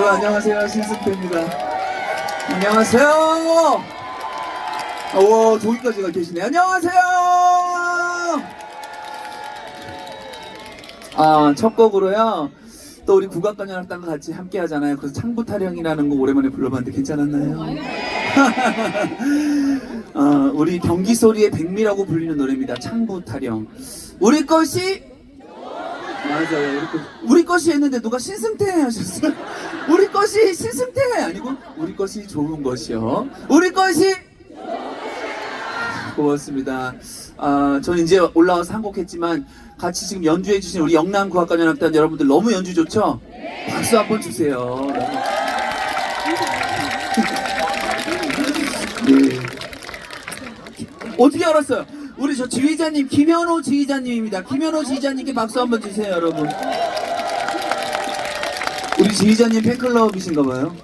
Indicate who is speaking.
Speaker 1: 여러분 안녕하세요 신승태입니다. 안녕하세요. 오 저기까지가 계시네. 안녕하세요. 아첫 곡으로요. 또 우리 국악관현악단과 같이 함께 하잖아요. 그래서 창부타령이라는 곡 오랜만에 불러봤는데 괜찮았나요? 어, 우리 경기 소리의 백미라고 불리는 노래입니다. 창부타령. 우리 것이 맞아요. 우리, 것, 우리 것이 했는데 누가 신승태 하셨어요? 우리 것이 신승태 아니고 우리 것이 좋은 것이요. 우리 것이 고맙습니다. 아, 저는 이제 올라와서 한곡 했지만 같이 지금 연주해 주신 우리 영남 국악관현악단 여러분들 너무 연주 좋죠? 박수 한 번 주세요. 네. 어떻게 알았어요? 우리 저 지휘자님 김현호 지휘자님입니다. 김현호 지휘자님께 박수 한번 주세요, 여러분. 우리 지휘자님 팬클럽이신가 봐요.